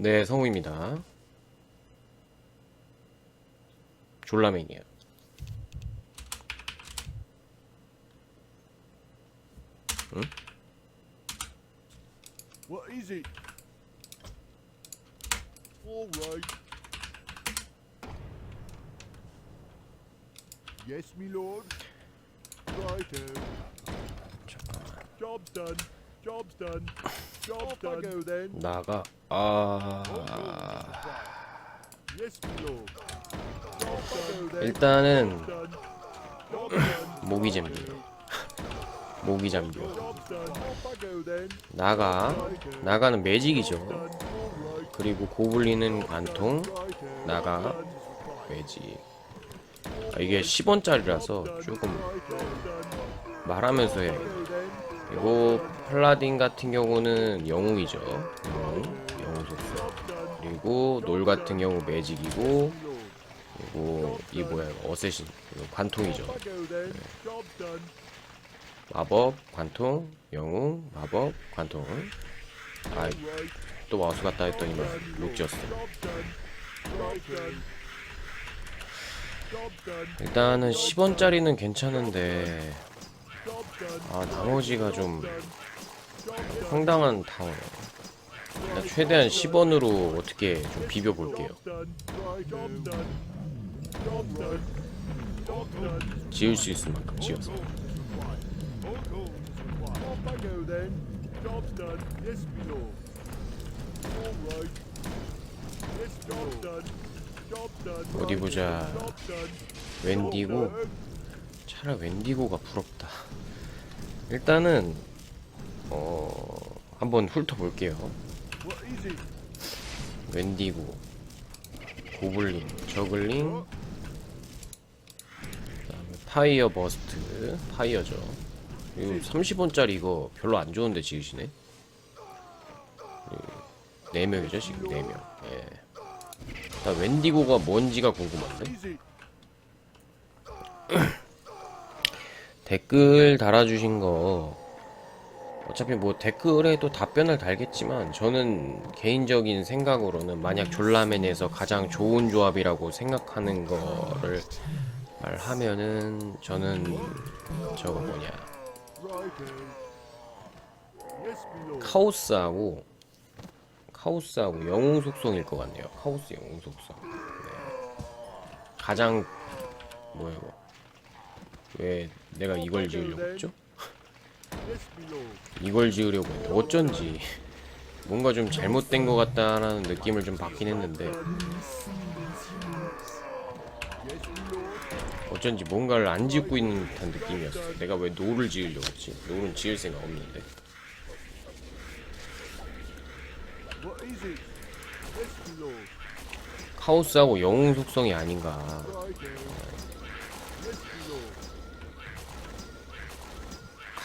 네, 성우입니다. 졸라맨이에요. What is it? All right. Yes, me lord. Righto. Job's done. Job's done. Job's done. I go then. 나가. 아. 일단은. 모기 잠기. 모기 then. 나가. 나가는 매직이죠. 그리고 고블린은 관통. 나가. 매직. 아, 이게 10원짜리라서 조금. 말하면서 해야. 그리고 팔라딘 같은 경우는 영웅이죠. 영웅. 그리고 놀 같은 경우 매직이고. 그리고 이 뭐야 어쌔신 이거 관통이죠. Done. 마법 관통 영웅 마법 관통. 아 right. 또 마우스 갔다 했더니만 done. 일단은 10원짜리는 괜찮은데. 아 나머지가 좀. 황당한 타워네. 최대한 10원으로 어떻게 좀 비벼 볼게요. Job's done. Right. Job's done. Job's done. Job's done. 지을 수 있을 만큼 지어서. 어디 보자. 웬디고 차라리 웬디고가 부럽다. 일단은 어 한번 훑어볼게요. 웬디고, 고블린, 저글링, 그다음에 파이어 버스트, 파이어죠. 이거 30원짜리 이거 별로 안 좋은데 지으시네. 4명이죠 지금 4명. 예. 나 웬디고가 뭔지가 궁금한데. 댓글 달아주신 거 어차피 뭐 댓글에도 답변을 달겠지만 저는 개인적인 생각으로는 만약 졸라맨에서 가장 좋은 조합이라고 생각하는 거를 말하면은 저는 저거 뭐냐. 카오스하고 카오스하고 영웅 속성일 것 같네요 카오스 영웅 속성 네. 가장 뭐야 이거 왜 내가 이걸 지으려고 했죠? 이걸 지으려고. 했는데 어쩐지. 뭔가 좀 잘못된 것 같다라는 느낌을 좀 받긴 했는데. 어쩐지 뭔가를 안 짓고 있는 듯한 느낌이었어. 내가 왜 노를 지으려고 했지? 노는 지을 생각 없는데. 카오스하고 영웅 속성이 아닌가 Righto. Yes, me lord.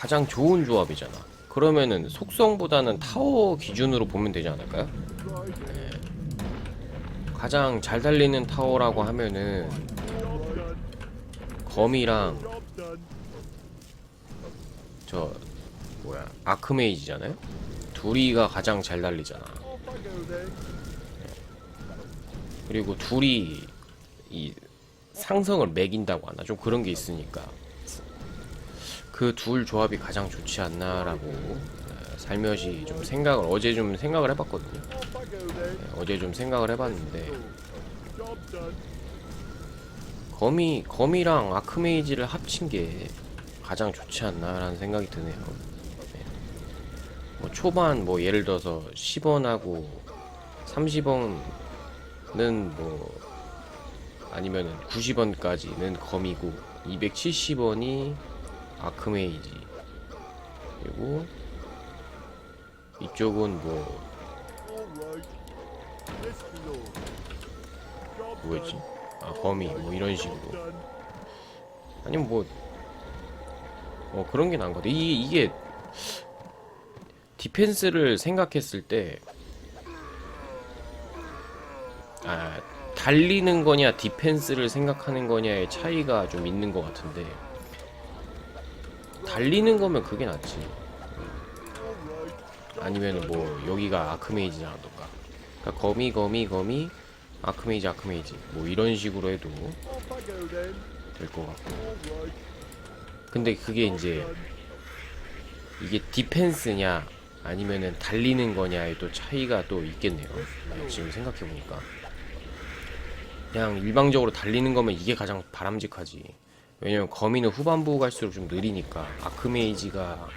가장 좋은 조합이잖아 그러면은 속성보다는 타워 기준으로 보면 되지 않을까요? Righto. 가장 잘 달리는 타워라고 하면은 done. 저 뭐야 아크메이지잖아요 둘이가 가장 잘 달리잖아 then. 그리고 둘이 이 상성을 매긴다고 하나 좀 그런 게 있으니까 그 둘 조합이 가장 좋지 않나라고 어, 살며시 좀 생각을 어제 좀 생각을 해봤거든요. 네, 어제 좀 생각을 해봤는데. 거미 거미랑 아크메이지를 합친 게 가장 좋지 않나라는 생각이 드네요. 네. 뭐 초반 뭐 예를 들어서 10원하고 30원은 뭐 아니면은 90원까지는 거미고 270원이 아크메이지 그리고 이쪽은 뭐 뭐였지? 아 거미 뭐 이런 식으로. 아니면 뭐, 어, 그런 게것 같아. 이게, 이게, 디펜스를 생각했을 때, 아, 달리는 거냐, 디펜스를 생각하는 거냐의 차이가 좀 있는 것 같은데, 달리는 거면 그게 낫지. 아니면 뭐, 여기가 아크메이지라던가. 그러니까 거미 거미 거미 아크메이지 아크메이지 뭐 이런 식으로 해도. 될 것 같고. 근데 그게 이제 이게 디펜스냐 아니면은 달리는 거냐에 또 차이가 또 있겠네요 네, 지금 생각해 보니까 그냥 일방적으로 달리는 거면 이게 가장 바람직하지 왜냐면 거미는 후반부 갈수록 좀 느리니까 아크메이지가.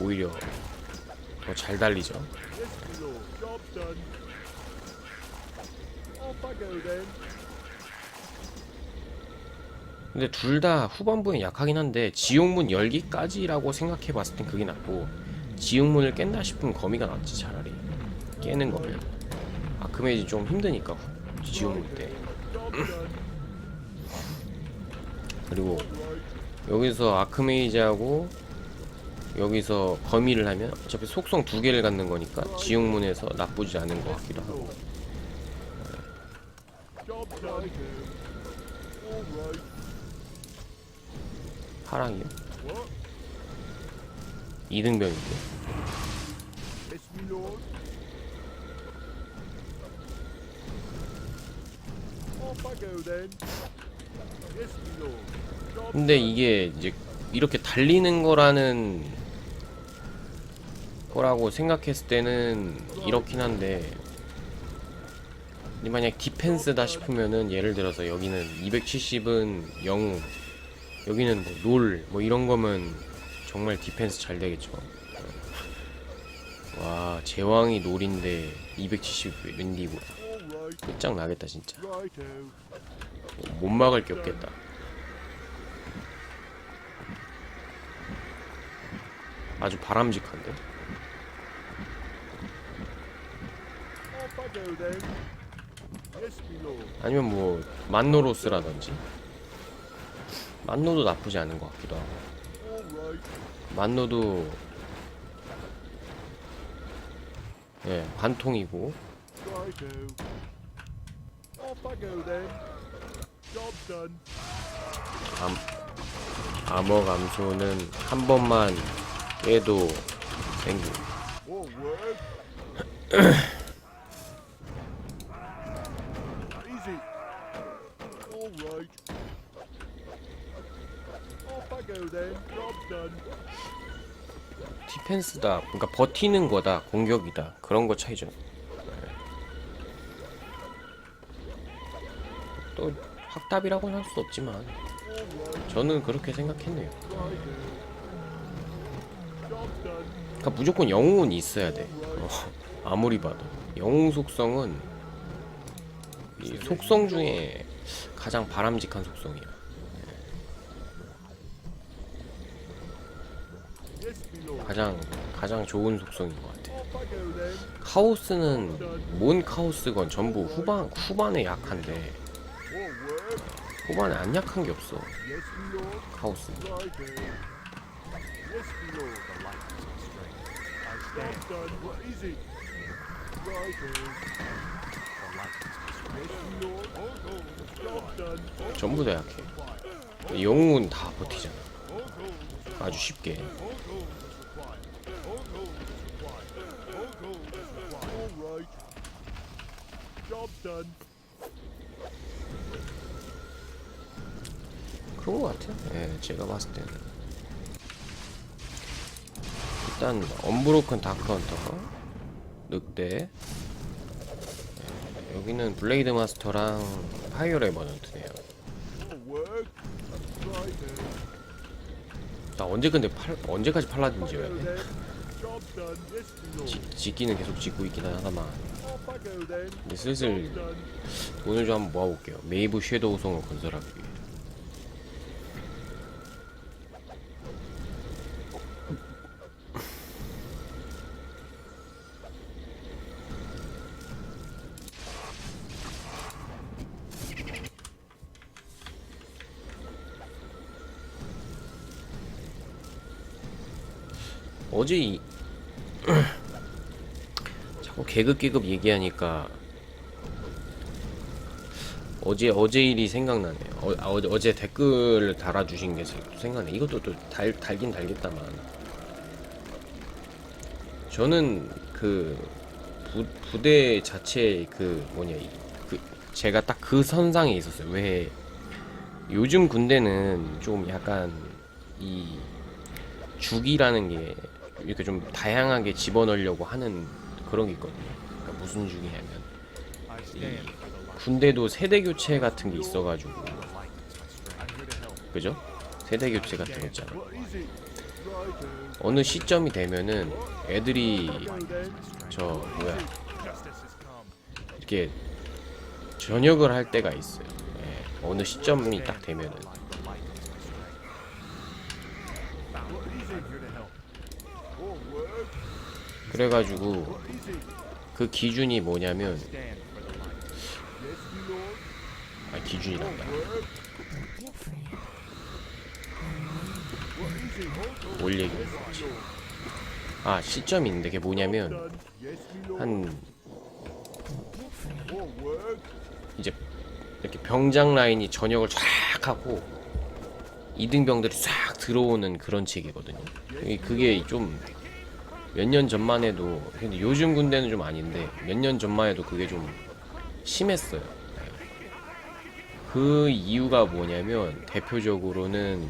오히려 더 잘 달리죠. 근데 둘 다 후반부엔 약하긴 한데 지옥문 열기까지라고 생각해 봤을 땐 그게 낫고 지옥문을 깬다 싶으면 거미가 낫지 차라리 깨는 거면 아크메이지 좀 힘드니까 후- 지옥문 때. 그리고. 여기서 아크메이지하고 여기서 거미를 하면 어차피 속성 두 개를 갖는 거니까 지옥문에서 나쁘지 않은 것 같기도 하고. 파랑이요? What? 이등병인데 근데. 이게 이제 이렇게 달리는 거라는 거라고 생각했을 때는 이렇긴 한데 만약 디펜스다 싶으면은 예를 들어서 여기는 270은 영웅 여기는 뭐놀뭐 이런 거면 정말 디펜스 잘 되겠죠 와 제왕이 놀인데 270 윈디고 Alright. 끝장 나겠다 진짜. 못 막을 게 없겠다 아주 바람직한데. 아니면 뭐 만노로스라든지 만노도 나쁘지 않은 것 같기도 하고. 만노도 예 반통이고 Done. 암호 감소는 한 번만 깨도 done. 디펜스다 그러니까 버티는 거다 공격이다 그런 거 차이죠 네. 또 확답이라고는 할 수 없지만. 저는 그렇게 생각했네요. 그러니까 무조건 영웅은 있어야 돼 어, 아무리 봐도 영웅 속성은 이 속성 중에 가장 바람직한 속성이야. 가장 가장 좋은 속성인 것 같아. 카오스는 뭔 카오스건 전부 후반 후반에 약한데 후반에 안 약한 게 없어 done. 전부 다 약해 영웅은 다 버티잖아 아주 쉽게. 것 같아요 예 제가 봤을 때는 일단 언브로큰 다크헌터 늑대 예, 여기는 블레이드 마스터랑 파이어 레버넌트네요. 나 언제 근데 팔, 언제까지 I 지어야 돼? 짓기는 계속 짓고 있긴 하다만. 근데 슬슬. 돈을 좀 한번 모아볼게요 메이브 섀도우 성을 건설하기 위해 어제 이 자꾸 계급 계급 얘기하니까 어제 어제 일이 생각나네요. 어, 아, 어제, 댓글을 달아주신 게 생- 생각나. 이것도 또 달, 달긴 달겠다만 저는 그 부, 부대 자체 그 뭐냐 이- 그 제가 딱 그 선상에 있었어요. 왜 요즘 군대는 좀 약간 이 죽이라는 게 이렇게 좀 다양하게 집어넣으려고 하는 그런 게 있거든요. 그러니까 무슨 죽이냐면 이 군대도 세대 교체 같은 게 있어가지고 그죠? 세대 교체 같은 거 있잖아. 어느 시점이 되면은 애들이. 저 뭐야 이렇게 전역을 할 때가 있어요. 예, 어느 시점이 딱 되면은 All work. 그래가지고? 그 기준이 뭐냐면. 아 기준이란다. Work. What is it? Hold on. 올 얘기. 아 시점이 있는데 그게 뭐냐면. 한. 이제 이렇게 병장 라인이 전역을 쫙 하고 이등병들이 싹 들어오는 그런 체계거든요. 이- 그게 좀 몇 년 전만 해도 근데 요즘 군대는 좀 아닌데 몇 년 전만 해도 그게 좀 심했어요. 네. 그 이유가 뭐냐면 대표적으로는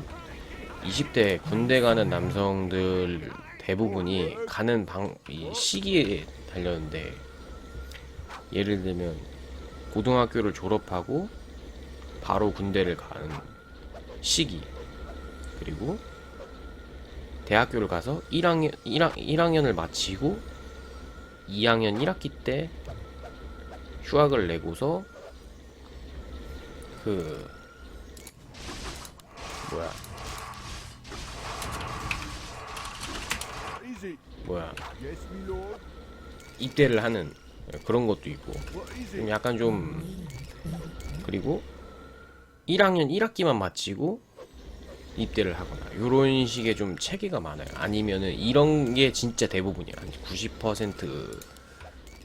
20대 군대 가는 남성들 대부분이 가는 방, 이 시기에 달렸는데 예를 들면 고등학교를 졸업하고 바로 군대를 가는 시기 그리고 대학교를 가서 1학년 1학, 1학년을 마치고 2학년 1학기 때 휴학을 내고서 그 뭐야? 뭐야. 입대를 하는 그런 것도 있고 좀? 약간 좀 그리고 1학년 1학기만 마치고 입대를 하거나 이런 식의 좀 체계가 많아요. 아니면은 이런 게 진짜 대부분이야. 한90%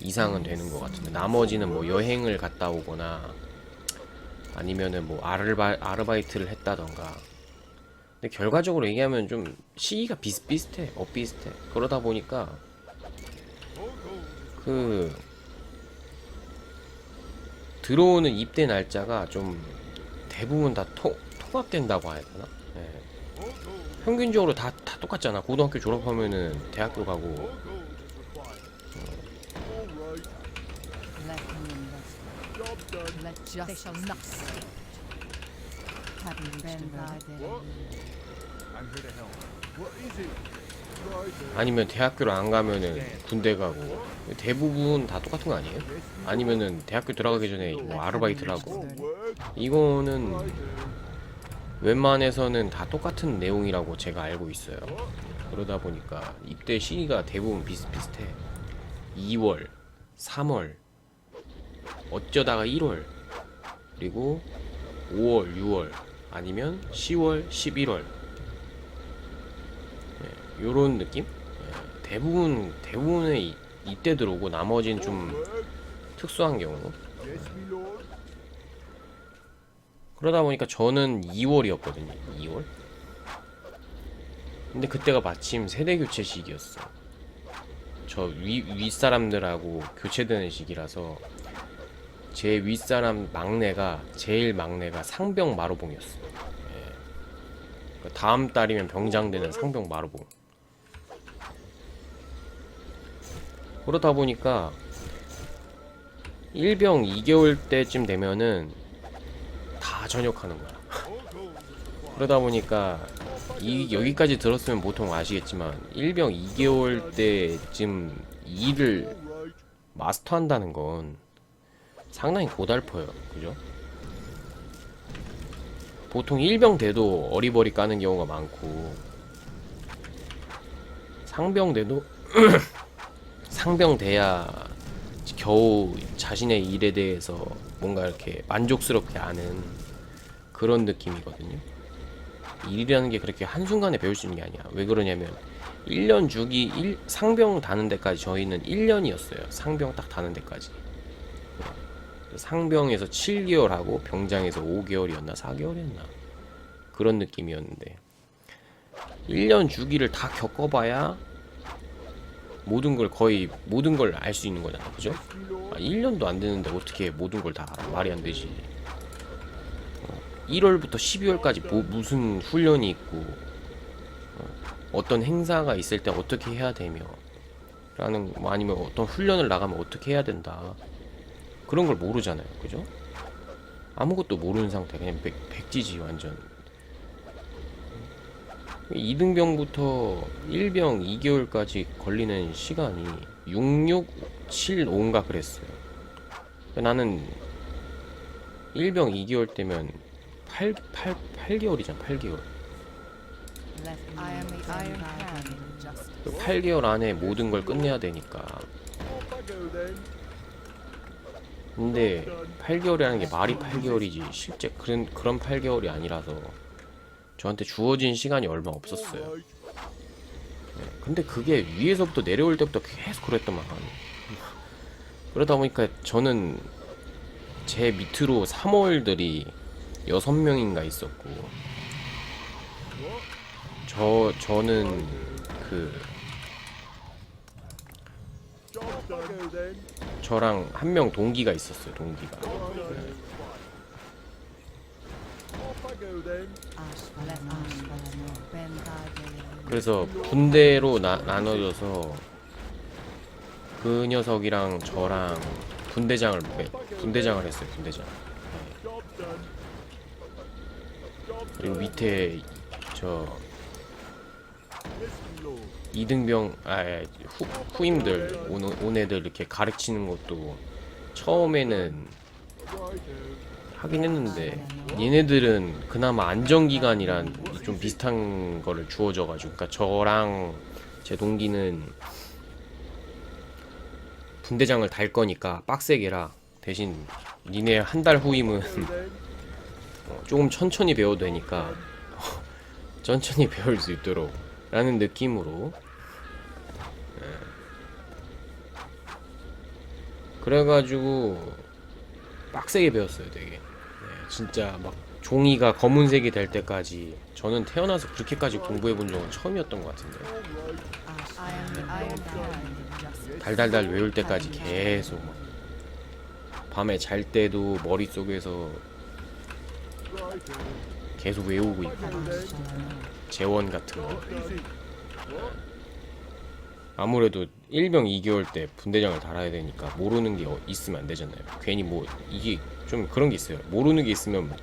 이상은 되는 것 같은데 나머지는 뭐 여행을 갔다 오거나 아니면은 뭐 아르바, 아르바이트를 했다던가 근데 결과적으로 얘기하면 좀 시기가 비슷비슷해 엇비슷해 그러다 보니까 그 들어오는 입대 날짜가 좀 대부분 다 토, 통합된다고 해야 되나? 예. 평균적으로 다, 다 똑같잖아. 고등학교 졸업하면은 대학교 가고 uh, 아니면 대학교를 안 가면은 군대 가고 대부분 다 똑같은 거 아니에요? 아니면은 대학교 들어가기 전에 뭐 아르바이트를 하고. 이거는 uh, 웬만해서는 다 똑같은 내용이라고 제가 알고 있어요. 그러다 보니까 입대 시기가 대부분 비슷비슷해. 2월, 3월, 어쩌다가 1월, 그리고 5월, 6월, 아니면 10월, 11월. 네, 요런 느낌? 네, 대부분, 대부분의 이- 이때 들어오고 나머지는 좀. 특수한 경우. Lord. 그러다 보니까 저는 2월이었거든요. 2월. 근데 그때가 마침 세대 교체 시기였어. 저 위, 윗사람들하고 교체되는 시기라서 제 윗사람 막내가 제일 막내가 상병 마로봉이었어. 예. 그 다음 달이면 병장되는 상병 마로봉. 그러다 보니까 1병 2개월 때쯤 되면은 다 전역하는 거야. 그러다 보니까 이 여기까지 들었으면 보통 아시겠지만 1병 2개월 때쯤 일을. 마스터한다는 건 상당히 고달퍼요. 그죠? 보통 1병 돼도 어리버리 까는 경우가 많고 상병 돼도 상병 돼야 겨우 자신의 일에 대해서 뭔가 이렇게 만족스럽게 아는 그런 느낌이거든요. 일이라는 게 그렇게 한순간에 배울 수 있는 게 아니야. 왜 그러냐면 1년 주기 1, 상병 다는 데까지 저희는 1년이었어요. 상병 딱 다는 데까지. 상병에서 7개월 하고 병장에서 5개월이었나 4개월이었나 그런 느낌이었는데 1년 주기를 다 겪어봐야 모든 걸 거의 모든 걸 알 수 있는 거잖아. 그죠? 아, 1년도 안 되는데 어떻게 모든 걸 다 말이 안 되지? 어, 1월부터 12월까지 뭐, 무슨 훈련이 있고 어, 떤 행사가 있을 때 어떻게 해야 되며 라는 뭐 아니면 어떤 훈련을 나가면 어떻게 해야 된다. 그런 걸 모르잖아요. 그죠? 아무것도 모르는 상태. 그냥 백, 백지지 완전 2등병부터 1병 2개월까지 걸리는 시간이 6, 6, 7, 5인가 그랬어요. 나는 1병 2개월 때면 8, 8, 8개월이잖아, 8개월. Let I am the Iron Hand. 그 8개월 안에 모든 걸 끝내야 되니까. 근데 8개월이라는 게 말이 8개월이지 실제 그런 그런 8개월이 아니라서 저한테 주어진 시간이 얼마 없었어요. Right. 근데 그게 위에서부터 내려올 때부터 계속 그랬더만 그러다 보니까 저는 제 밑으로 3월들이 6명인가 있었고 저 저는 그. 저랑 한 명 동기가 있었어요 동기가 Right. Off I go then. Ashval let Ashval Ben Thy 그래서 분대로 나, 나눠져서 그 녀석이랑 저랑 분대장을 매- 분대장을 했어요 done. Job 그리고. 밑에 저. 이등병 아 예, 후, 후임들 온, 온 애들 이렇게 가르치는 것도 처음에는. 하긴 했는데 얘네들은 그나마 안정기간이란 좀 비슷한 거를 주어져가지고 그러니까 저랑 제 동기는 분대장을 달 거니까 빡세게라 대신 니네 한 달 후임은. 어, 조금 천천히 배워도 되니까 천천히 배울 수 있도록 라는 느낌으로 예. 그래가지고 빡세게 배웠어요 되게 네, 진짜 막 종이가 검은색이 될 때까지 저는 태어나서 그렇게까지 공부해 본 적은 처음이었던 것 같은데. 달달달 외울 때까지 계속 막 밤에 잘 때도 머릿속에서. 계속 외우고 있고. 재원 같은 거. 아무래도 1병 2개월 때 분대장을 달아야 되니까 모르는 게 어- 있으면 안 되잖아요. 괜히 뭐 이게 좀 그런 게 있어요. 모르는 게 있으면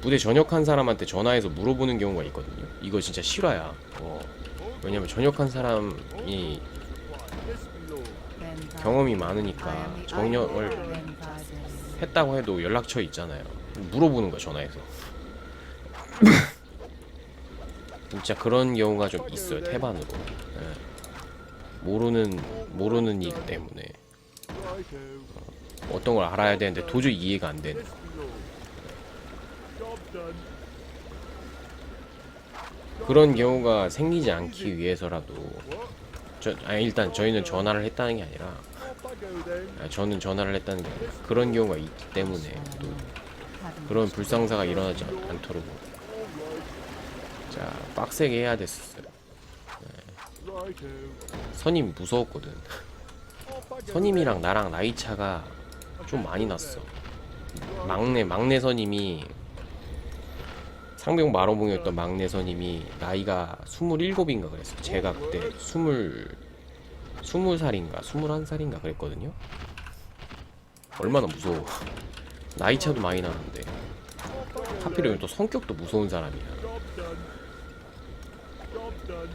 부대 전역한 사람한테 전화해서 물어보는 경우가 있거든요. 이거 진짜 실화야. 어. 왜냐면 전역한 사람이 경험이 많으니까 Thy 했다고 해도 연락처 있잖아요. 물어보는 거야 전화해서. 진짜 그런 경우가 좀 있어요 태반으로. 예. 모르는 모르는 일 때문에 Righto. 어떤 걸 알아야 되는데 도저히 이해가 안 되는. 그런 경우가 생기지 않기 위해서라도? 저, 아니 일단 저희는 전화를 했다는 게 아니라. 아, 저는 전화를 했다는 게 아니라 그런 경우가 있기 때문에 또 그런 불상사가 일어나지 않- 않도록. 자 빡세게 해야 됐었어요. 선임 무서웠거든. 선임이랑 나랑 나이 차가 좀 많이 났어. 막내 막내 선임이 상병 마로봉이었던 막내 선임이 나이가 27인가 그랬어. 제가 그때 20 20살인가 21살인가 그랬거든요. 얼마나 무서워. 나이 차도 많이 나는데 하필이면 또 성격도 무서운 사람이야. Job done. Job done.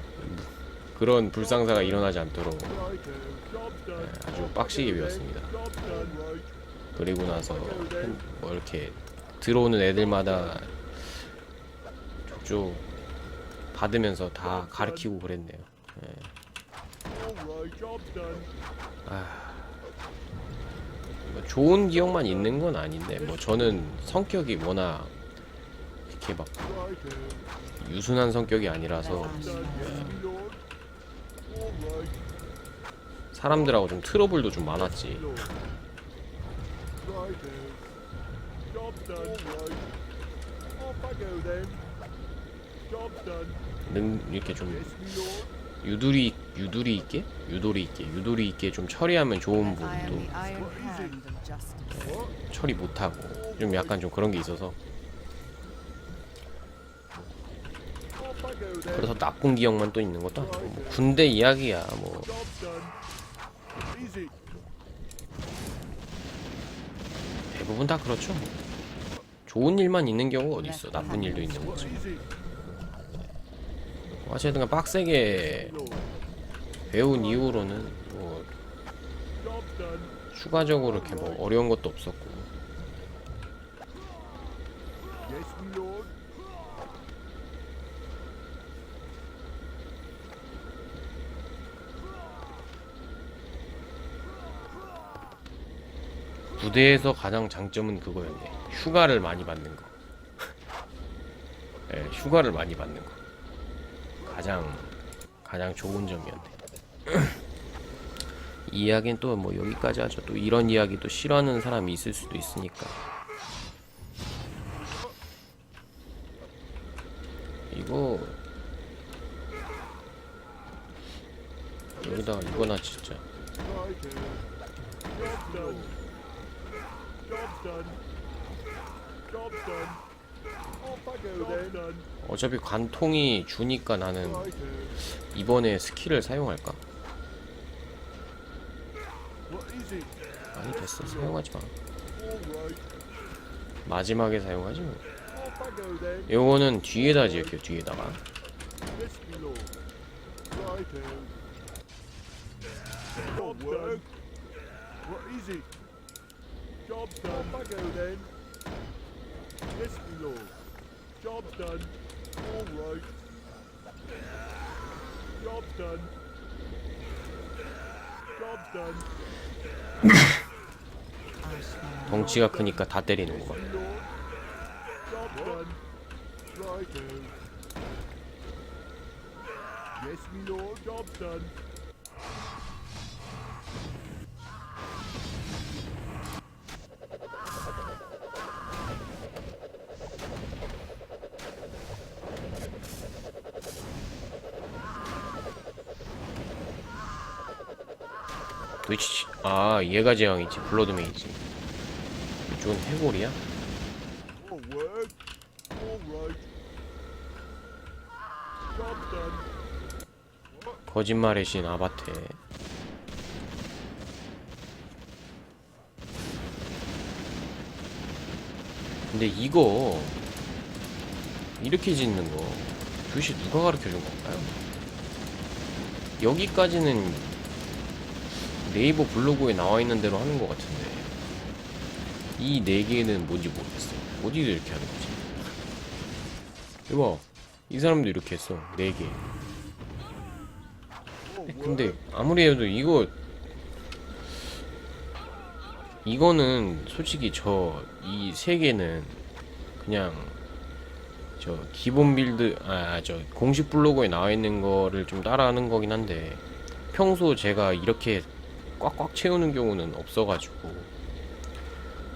그런 불상사가 일어나지 않도록. 네, 아주 빡시게 배웠습니다. 그리고 나서 뭐 이렇게 들어오는 애들마다 족족 받으면서 다 가르치고 그랬네요. Job done. 뭐 좋은 기억만 있는 건 아닌데 뭐 저는 성격이 워낙 이렇게 막. 유순한 성격이 아니라서 Done. Yes, my lord. All right. 사람들하고 좀 트러블도 좀 많았지. 능 이렇게 좀. 유두리 유두리 있게 유도리 있게 유도리 있게 좀 처리하면 좋은 부분도. 처리 못하고 좀 약간 좀 그런 게 있어서 Off I go then. 그래서 나쁜 기억만 또 있는 것도 아니고 뭐 군대 이야기야 뭐. 대부분 다 그렇죠 좋은 일만 있는 경우가 어디 있어 나쁜 일도 있는 거지 Easy. 어쨌든 간 빡세게. 배운 이후로는 뭐. 추가적으로 이렇게 뭐 어려운 것도 없었고 Yes, my lord. 부대에서 가장 장점은 그거였네. 휴가를 많이 받는 거. 예, 휴가를 많이 받는 거. 가장 가장 좋은 점이었네. 이 이야기는 또 뭐 여기까지 하죠. 또 이런 이야기 또 싫어하는 사람이 있을 수도 있으니까. 이거 여기다가 이거나 진짜 어차피 관통이 주니까 나는. 이번에 스킬을 사용할까? 아니 됐어. 사용하지 마. 마지막에 사용하지 뭐. 요거는 뒤에다 지을게요 뒤에다가 Job's done. Off I go then. Yes, my lord. Job's done. All right. Job's done. Job's done. 덩치가 크니까 다 때리는구만 My lord. Job's done. Right here. Yes, my lord. Job's done. 아 얘가 제왕이지 블러드 메이지 이쪽은 해골이야? 거짓말의 신 아바테 근데 이거 이렇게 짓는 거 도대체 누가 가르쳐 준 건가요? 여기까지는 네이버 블로그에 나와 있는 대로 하는 것 같은데 이 네 개는 뭔지 모르겠어 어디서 이렇게 하는 거지? 이봐 이 사람도 이렇게 했어 네개 근데. 아무리 해도 이거 이거는 솔직히 저 이 세 개는 그냥 저 기본 빌드 아 저 공식 블로그에 나와 있는 거를 좀 따라하는 거긴 한데 평소 제가 이렇게 꽉꽉 채우는 경우는 없어가지고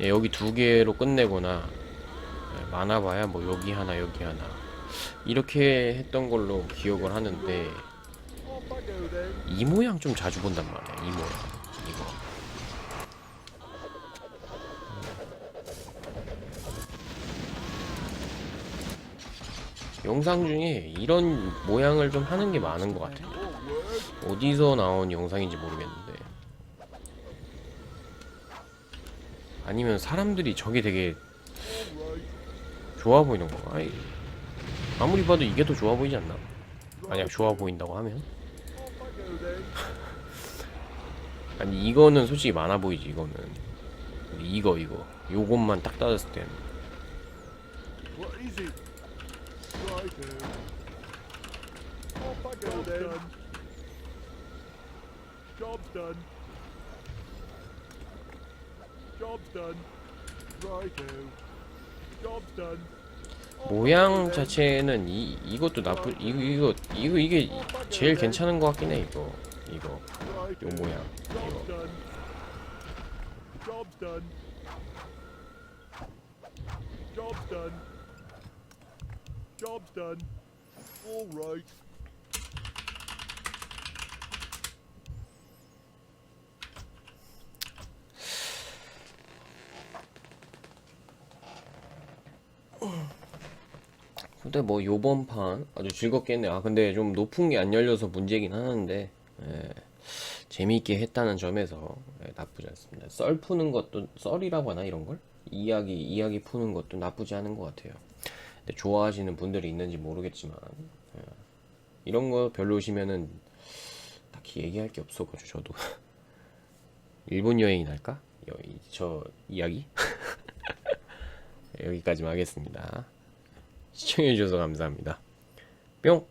예, 여기 두 개로 끝내거나 예, 많아봐야 뭐 여기 하나 여기 하나 이렇게 했던 걸로 기억을 하는데. 이 모양 좀 자주 본단 말이야 이 모양 이거 영상 중에 이런 모양을 좀 하는 게 많은 것 같아 All work. 어디서 나온 영상인지 모르겠는데 아니면 사람들이 저게 되게. 좋아 보이는 거 아니 아무리 봐도 이게 더 좋아 보이지 않나? 만약 좋아 보인다고 하면. 아니 이거는 솔직히 많아 보이지 이거는. 이거 이거. 요것만 딱 따졌을 때는 What is it? Right here. Off I go then. Job's done. Job's done. Right here. Job's done. 모양 자체는 이 이것도 나쁘 이거 이거 이거 이게 제일 괜찮은 것 같긴 해 이거 이거 요. 모양 이거 done. Job's done. Job's done. Job's done. All right. 근데 뭐 요번 판 아주 즐겁게 했네. 아 근데 좀 높은 게 안 열려서 문제긴 하는데 예, 재미있게 했다는 점에서 예, 나쁘지 않습니다. 썰 푸는 것도 썰이라고 하나 이런 걸? 이야기 이야기 푸는 것도 나쁘지 않은 것 같아요. 근데 좋아하시는 분들이 있는지 모르겠지만 예, 이런 거 별로시면은 딱히 얘기할 게 없어가지고 저도 일본 여행이 날까? 여, 이- 저 이야기 여기까지만 하겠습니다. 시청해주셔서 감사합니다. 뿅!